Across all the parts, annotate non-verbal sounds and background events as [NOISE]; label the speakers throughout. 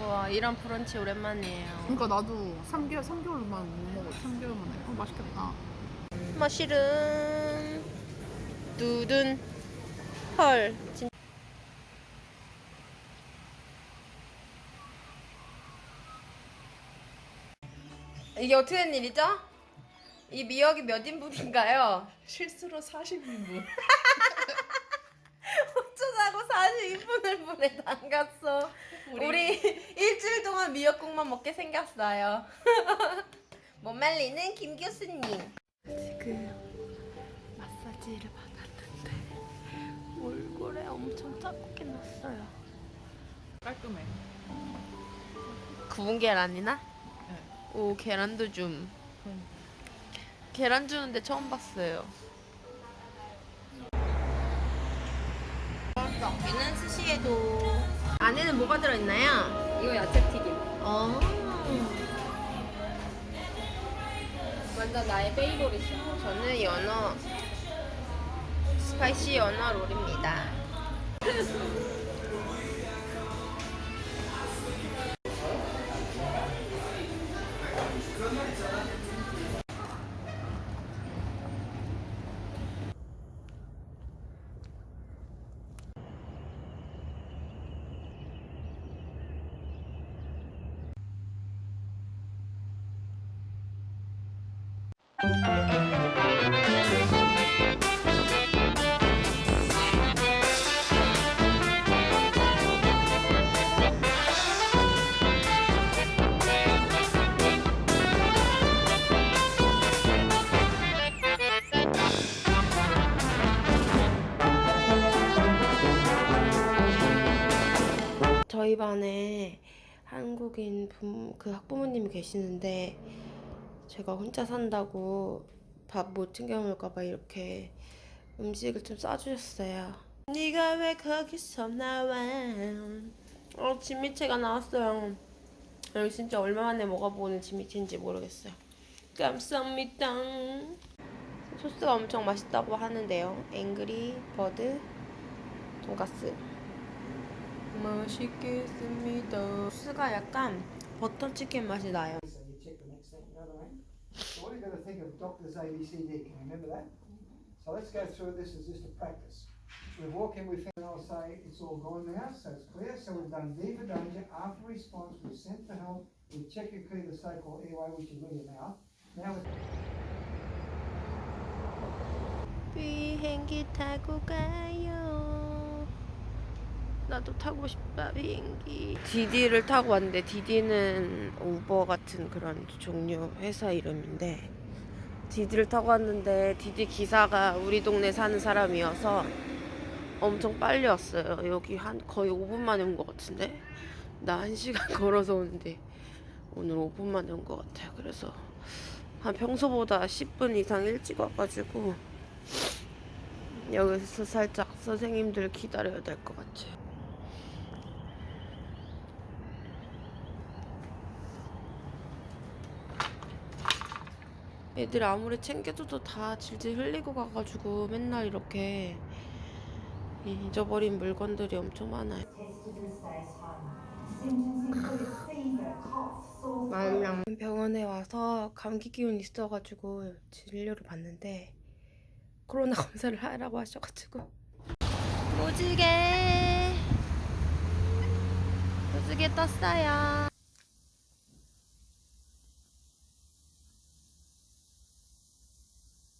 Speaker 1: 와 이런 브런치 오랜만이에요.
Speaker 2: 그러니까 나도 3개월 3개월만 못 먹어. 3개월 만에. 어 맛있겠다.
Speaker 1: 머시름 두둔 헐 진 이게 어떻게 된 일이죠? 이 미역이 몇 인분인가요?
Speaker 2: 실수로 40인분. [LAUGHS]
Speaker 1: 어쩌자고 42분을 물에 담갔어. 먹게 생겼어요. [LAUGHS] 못 말리는 김 교수님. 지금 마사지를 받았는데 얼굴에 엄청 자국이 났어요.
Speaker 2: 깔끔해.
Speaker 1: 구운 계란이나?
Speaker 2: 네.
Speaker 1: 오 계란도 좀.
Speaker 2: 음.
Speaker 1: 계란 주는데 처음 봤어요. 여기는 스시에도 안에는 뭐가 들어있나요?
Speaker 3: 이거 야채 튀김.
Speaker 1: 어.
Speaker 3: 완전 나의 페이보릿이야.
Speaker 1: 저는 연어 스파이시 연어 롤입니다. 저희 반에 한국인 부, 그 학부모님이 계시는데 제가 혼자 산다고 밥 못 챙겨 먹을까봐 이렇게 음식을 좀 싸주셨어요. 네가 왜 거기서 나와? 어 진미채가 나왔어요. 여기 진짜 얼마 만에 먹어보는 진미채인지 모르겠어요. 감사합니다. 소스가 엄청 맛있다고 하는데요. 앵그리 버드 돈가스. 맛있겠습니다. 소스가 약간 버터치킨 맛이 나요.
Speaker 4: mean? So what are you going to think of doctors ABCD? Can you remember that? So let's go through this as just a practice. We walk in, we think, and I'll say it's all gone now, so it's clear. So we've done D for danger, R for response, we've sent for help, we've checked you clear the so-called airway, which is with your mouth. Now we're
Speaker 1: 비행기 타고 가요. 나도 타고 싶다 비행기. 디디를 타고 왔는데 디디는 우버 같은 그런 종류 회사 이름인데 디디를 타고 왔는데 디디 기사가 우리 동네 사는 사람이어서 엄청 빨리 왔어요. 여기 한 거의 5분 만에 온 것 같은데 나 1시간 [LAUGHS] 걸어서 오는데 오늘 5분 만에 온 것 같아요. 그래서 한 평소보다 10분 이상 일찍 와가지고 여기서 살짝 선생님들 기다려야 될 것 같아요. 애들 아무리 챙겨줘도 다 질질 흘리고 가가지고 맨날 이렇게 잊어버린 물건들이 엄청 많아요. 마음랑 병원에 와서 감기 기운 있어가지고 진료를 받는데 코로나 [LAUGHS] 검사를 하라고 하셔가지고 무지개 무지개 떴어요. 지금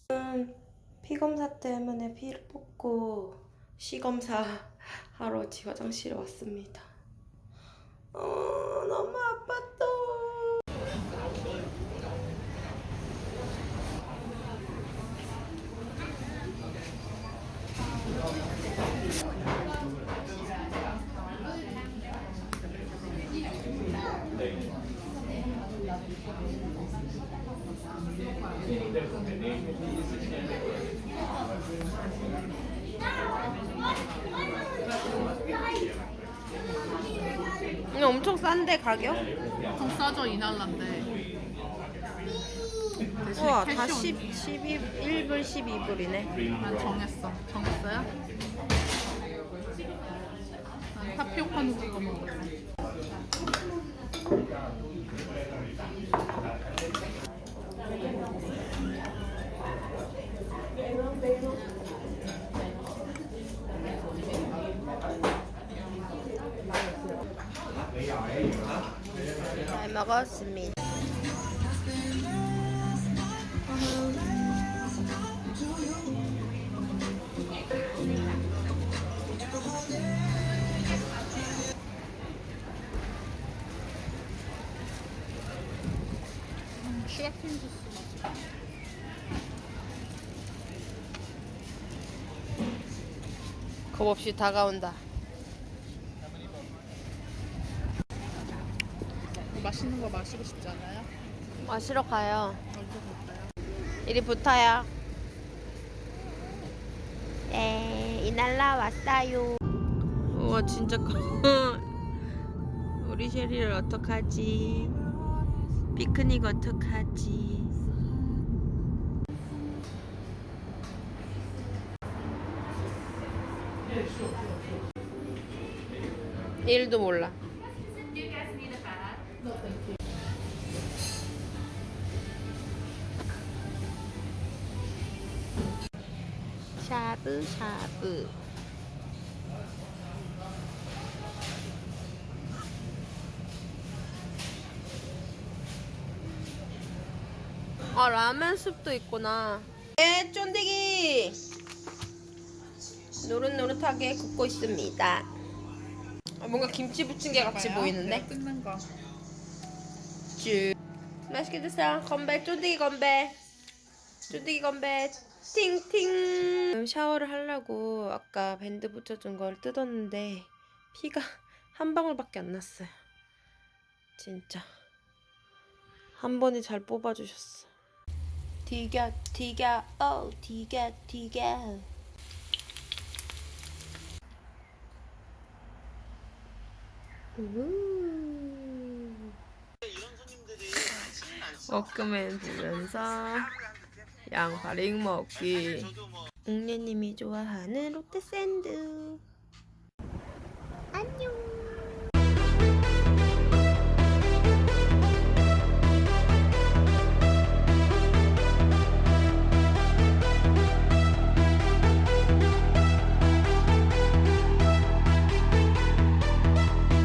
Speaker 1: 피 검사 때문에 피를 뽑고 시 검사 [LAUGHS] 하러 지 화장실에 왔습니다. 어 너무 아팠 다. 이거 엄청 싼데 가격?
Speaker 2: 좀 싸져 이날란데. 대신
Speaker 1: 우와 다
Speaker 2: 캐시온.
Speaker 1: 10, 12, 1불 12불이네
Speaker 2: 난 정했어. 정했어요? 난 타피오카 누르고 먹었어.
Speaker 1: 먹었습니다.
Speaker 2: 슈가킹 주스 맛.
Speaker 1: 겁 없이 다가온다.
Speaker 2: 맛있는 거 마시고 싶지 않아요?
Speaker 1: 마시러 가요.
Speaker 2: 얼른 볼까요?
Speaker 1: 이리 붙어요. 네, 이날라 왔어요. 우와, 진짜 커. [LAUGHS] 우리 쉐리를 어떡하지? 피크닉 어떡하지? 일도 몰라. 샤브샤브. 아 라면 숲도 있구나. 네, 쫀디기. 노릇노릇하게 굽고 있습니다. 아, 뭔가 김치 게 같이. 보이는데?
Speaker 2: 내가 뜯
Speaker 1: 쭉. 맛있게 드세요. 건배, 쫀디기 건배. 쫀디기 건배. 팅팅. 샤워를 하려고 아까 밴드 붙여준 걸 뜯었는데 피가 [LAUGHS] 한 방울밖에 안 났어요. 진짜. 한 번에 잘 뽑아주셨어. 디가 디가 오 디가 디가. 우. 보면서 양파링 먹기. 웅녀님이 좋아하는 롯데 샌드